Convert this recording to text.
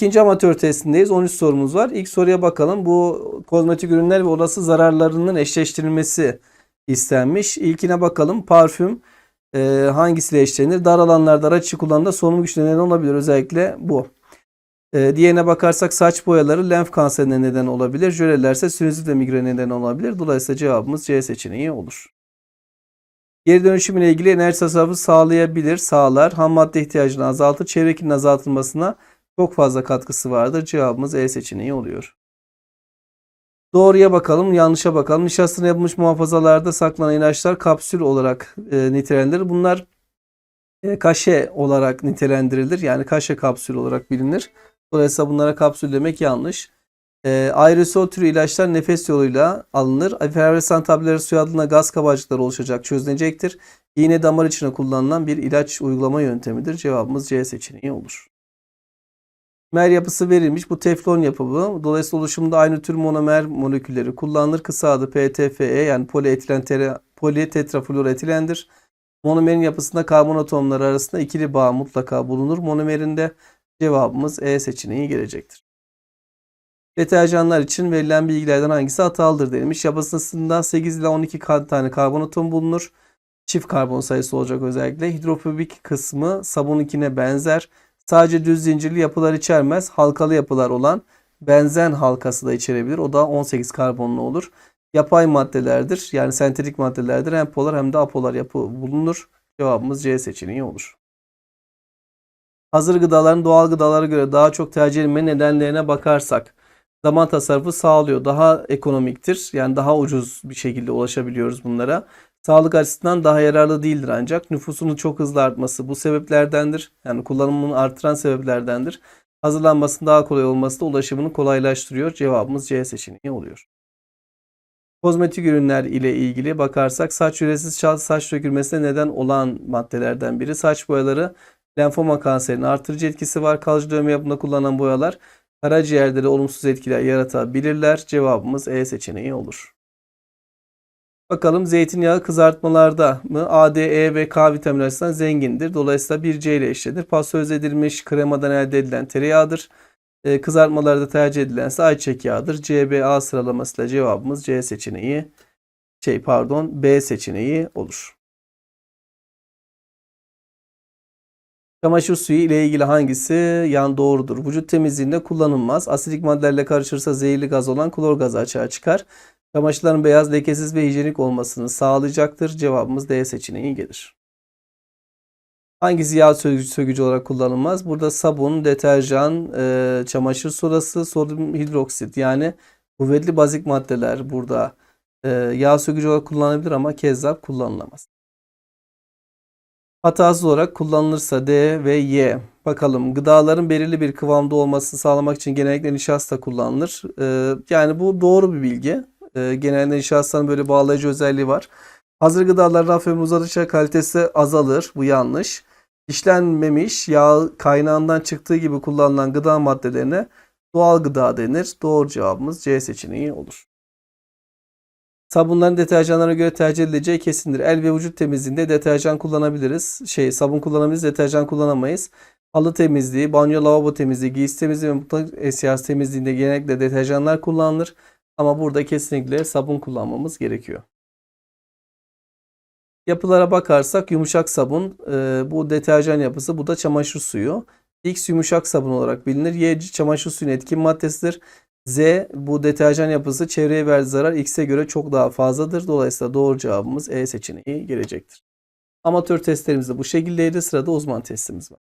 İkinci amatör testindeyiz. 13 sorumuz var. İlk soruya bakalım. Bu kozmetik ürünler ve olası zararlarının eşleştirilmesi istenmiş. İlkine bakalım. Parfüm e, hangisiyle eşlenir? Dar alanlarda araç içi kullanımda solunum güçlüğüne neden olabilir. Özellikle bu. E, diğerine bakarsak saç boyaları lenf kanserine neden olabilir. Jölelerse sinüzit ve migrene neden olabilir. Dolayısıyla cevabımız C seçeneği olur. Geri dönüşüm ile ilgili enerji tasarrufu sağlayabilir, sağlar. Ham madde ihtiyacını azaltır. Çevre kirliliğinin azaltılmasına çok fazla katkısı vardır. Cevabımız E seçeneği oluyor. Doğruya bakalım, yanlışa bakalım. Nişastına yapılmış muhafazalarda saklanan ilaçlar kapsül olarak e, nitelendirilir. Bunlar e, kaşe olarak nitelendirilir. Yani kaşe kapsül olarak bilinir. Dolayısıyla bunlara kapsül demek yanlış. E, aerosol türü ilaçlar nefes yoluyla alınır. Efervesan tableleri suya aldığında gaz kabarcıkları oluşacak, çözünecektir. İğne damar içine kullanılan bir ilaç uygulama yöntemidir. Cevabımız C seçeneği olur. Mer yapısı verilmiş. Bu teflon yapımı. Dolayısıyla oluşumda aynı tür monomer molekülleri kullanılır. Kısa adı PTFE yani polietilen politetrafluoretilendir. Monomerin yapısında karbon atomları arasında ikili bağ mutlaka bulunur. Monomerinde cevabımız E seçeneği gelecektir. Deterjanlar için verilen bilgilerden hangisi hatalıdır denilmiş. Yapısında 8 ile 12 ka- tane karbon atomu bulunur. Çift karbon sayısı olacak özellikle. Hidrofobik kısmı sabununkine benzer. Sadece düz zincirli yapılar içermez. Halkalı yapılar olan benzen halkası da içerebilir. O da 18 karbonlu olur. Yapay maddelerdir. Yani sentetik maddelerdir. Hem polar hem de apolar yapı bulunur. Cevabımız C seçeneği olur. Hazır gıdaların doğal gıdalara göre daha çok tercih edilme nedenlerine bakarsak zaman tasarrufu sağlıyor. Daha ekonomiktir. Yani daha ucuz bir şekilde ulaşabiliyoruz bunlara. Sağlık açısından daha yararlı değildir ancak nüfusunun çok hızlı artması bu sebeplerdendir. Yani kullanımını artıran sebeplerdendir. Hazırlanmasının daha kolay olması da ulaşımını kolaylaştırıyor. Cevabımız C seçeneği oluyor. Kozmetik ürünler ile ilgili bakarsak saç üresiz saç dökülmesine neden olan maddelerden biri. Saç boyaları lenfoma kanserinin artırıcı etkisi var. Kalıcı dövme yapımında kullanılan boyalar karaciğerde de olumsuz etkiler yaratabilirler. Cevabımız E seçeneği olur. Bakalım zeytinyağı kızartmalarda mı A, D, E ve K vitamin açısından zengindir. Dolayısıyla bir C ile eşlenir. Pastörize edilmiş kremadan elde edilen tereyağıdır. E, kızartmalarda tercih edilense ayçiçek yağıdır. C, B, A sıralamasıyla cevabımız C seçeneği şey pardon B seçeneği olur. Çamaşır suyu ile ilgili hangisi yan doğrudur? Vücut temizliğinde kullanılmaz. Asidik maddelerle karışırsa zehirli gaz olan klor gazı açığa çıkar. Çamaşırların beyaz, lekesiz ve hijyenik olmasını sağlayacaktır. Cevabımız D seçeneği gelir. Hangisi yağ sökücü, olarak kullanılmaz? Burada sabun, deterjan, e, çamaşır sodası, sodyum hidroksit yani kuvvetli bazik maddeler burada e, yağ sökücü olarak kullanılabilir ama kezzap kullanılamaz. Hatasız olarak kullanılırsa D ve Y. Bakalım gıdaların belirli bir kıvamda olmasını sağlamak için genellikle nişasta kullanılır. E, yani bu doğru bir bilgi. E, genelde nişastanın böyle bağlayıcı özelliği var. Hazır gıdalar raf ve uzadıkça kalitesi azalır. Bu yanlış. İşlenmemiş yağ kaynağından çıktığı gibi kullanılan gıda maddelerine doğal gıda denir. Doğru cevabımız C seçeneği olur. Sabunların deterjanlara göre tercih edileceği kesindir. El ve vücut temizliğinde deterjan kullanabiliriz. Şey, sabun kullanabiliriz, deterjan kullanamayız. Halı temizliği, banyo lavabo temizliği, giysi temizliği ve mutfak eşyası temizliğinde genellikle deterjanlar kullanılır. Ama burada kesinlikle sabun kullanmamız gerekiyor. Yapılara bakarsak yumuşak sabun e, bu deterjan yapısı bu da çamaşır suyu. X yumuşak sabun olarak bilinir. Y çamaşır suyunun etkin maddesidir. Z bu deterjan yapısı çevreye verdiği zarar X'e göre çok daha fazladır. Dolayısıyla doğru cevabımız E seçeneği gelecektir. Amatör testlerimiz de bu şekildeydi. Sırada uzman testimiz var.